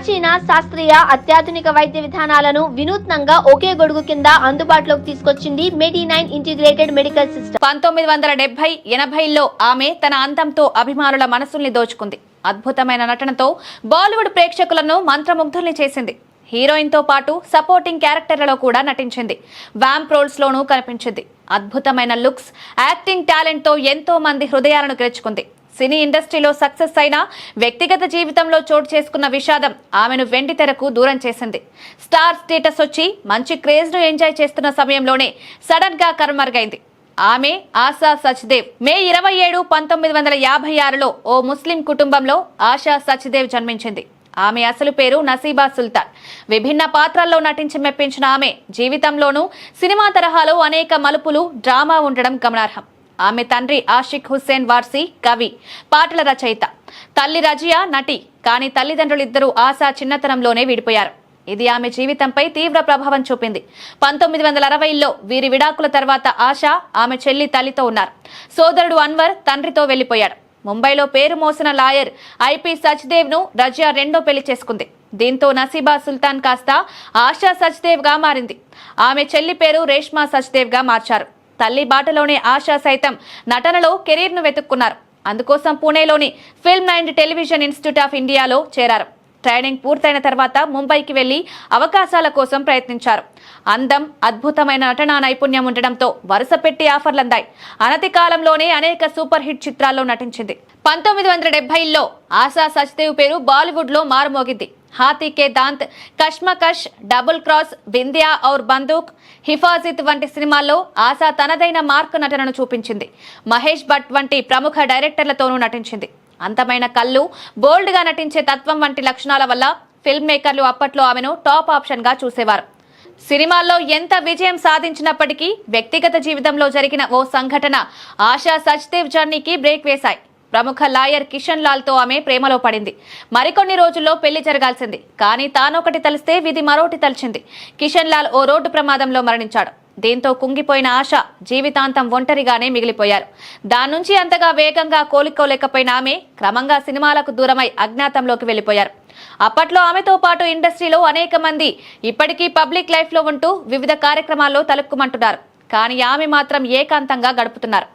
ప్రాచీన శాస్త్రీయ అత్యాధునిక వైద్య విధానాలను వినూత్నంగా ఒకే గొడుగు కింద అందుబాటులోకి తీసుకొచ్చింది Medi Nine integrated medical system. పంతొమ్మిది వందల డెబ్బై ఎనభైలో ఆమె తన అందంతో అభిమానుల మనసుల్ని దోచుకుంది. అద్భుతమైన నటనతో బాలీవుడ్ ప్రేక్షకులను మంత్రముగ్ధుల్ని చేసింది. హీరోయిన్తో పాటు సపోర్టింగ్ క్యారెక్టర్లలో కూడా నటించింది. వ్యాంప్ రోల్స్ లోనూ కనిపించింది. అద్భుతమైన లుక్స్ యాక్టింగ్ టాలెంట్తో ఎంతో మంది హృదయాలను గెలుచుకుంది. సినీ ఇండస్ట్రీలో సక్సెస్ అయినా వ్యక్తిగత జీవితంలో చోటు చేసుకున్న విషాదం ఆమెను వెండి తెరకు దూరం చేసింది. స్టార్ స్టేటస్ వచ్చి మంచి క్రేజ్ను ఎంజాయ్ చేస్తున్న సమయంలోనే సడన్గా ఆమె ఆశా సచ్దేవ్. మే ఇరవై ఏడు పంతొమ్మిది వందల యాభై ఆరులో ఓ ముస్లిం కుటుంబంలో ఆశా సచ్దేవ్ జన్మించింది. ఆమె అసలు పేరు నసీబా సుల్తాన్. విభిన్న పాత్రల్లో నటించి మెప్పించిన ఆమె జీవితంలోనూ సినిమా తరహాలో అనేక మలుపులు డ్రామా ఉండడం గమనార్హం. ఆమె తండ్రి ఆషిక్ హుస్సేన్ వార్సీ కవి పాటల రచయిత. తల్లి రజియా నటి కానీ తల్లిదండ్రులిద్దరూ ఆశా చిన్నతనంలోనే విడిపోయారు. ఇది ఆమె జీవితంపై తీవ్ర ప్రభావం చూపింది. పంతొమ్మిది వందల అరవైలో వీరి విడాకుల తర్వాత ఆశ ఆమె చెల్లి తల్లితో ఉన్నారు. సోదరుడు అన్వర్ తండ్రితో వెళ్ళిపోయాడు ముంబైలో పేరు మోసిన లాయర్ ఐపీ సచ్దేవ్ను రజియా రెండో పెళ్ళి చేసుకుంది. దీంతో నసీబా సుల్తాన్ కాస్త ఆశా సచ్దేవ్గా మారింది. ఆమె చెల్లి పేరు రేష్మా సచ్దేవ్గా మార్చారు. తల్లి బాటలోనే ఆశా సైతం నటనలో కెరీర్ను వెతుక్కున్నారు. అందుకోసం పూణేలోని Film and Television Institute of ఇండియాలో చేరారు. ట్రైనింగ్ పూర్తయిన తర్వాత ముంబైకి వెళ్ళి అవకాశాల కోసం ప్రయత్నించారు. అందం అద్భుతమైన నటనా నైపుణ్యం ఉండడంతో వరుస పెట్టి ఆఫర్లు అందాయి అనతి కాలంలోనే అనేక సూపర్ హిట్ చిత్రాల్లో నటించింది. పంతొమ్మిది వందల డెబ్బైలో ఆశా సచ్దేవ్ పేరు బాలీవుడ్లో మారుమోగింది. హాతీ కే దాంత్ కష్మకష్ డబుల్ క్రాస్ బిందియా ఔర్ బందూక్. హిఫాజిత్ వంటి సినిమాల్లో ఆశా తనదైన మార్క్ నటనను చూపించింది. మహేష్ భట్ వంటి ప్రముఖ డైరెక్టర్లతోనూ నటించింది. అందమైన కళ్ళు బోల్డ్గా నటించే తత్వం వంటి లక్షణాల వల్ల ఫిల్మ్ మేకర్లు అప్పట్లో ఆమెను టాప్ ఆప్షన్గా చూసేవారు. సినిమాల్లో ఎంత విజయం సాధించినప్పటికీ వ్యక్తిగత జీవితంలో జరిగిన ఓ సంఘటన ఆశా సచ్దేవ్ జర్నీకి బ్రేక్ వేశాయి. ప్రముఖ లాయర్ కిషన్ లాల్తో ఆమె ప్రేమలో పడింది. మరికొన్ని రోజుల్లో పెళ్ళి జరగాల్సింది. కానీ తానొకటి తలిస్తే విధి మరోటి తలిచింది. కిషన్ లాల్ ఓ రోడ్డు ప్రమాదంలో మరణించాడు. దీంతో కుంగిపోయిన ఆశ జీవితాంతం ఒంటరిగానే మిగిలిపోయారు. దాని నుంచి అంతగా వేగంగా కోలుకోలేకపోయిన ఆమె క్రమంగా సినిమాలకు దూరమై అజ్ఞాతంలోకి వెళ్ళిపోయారు అప్పట్లో ఆమెతో పాటు ఇండస్ట్రీలో అనేక మంది ఇప్పటికీ పబ్లిక్ లైఫ్లో ఉంటూ వివిధ కార్యక్రమాల్లో తలుక్కుమంటున్నారు కానీ ఆమె మాత్రం ఏకాంతంగా గడుపుతున్నారు.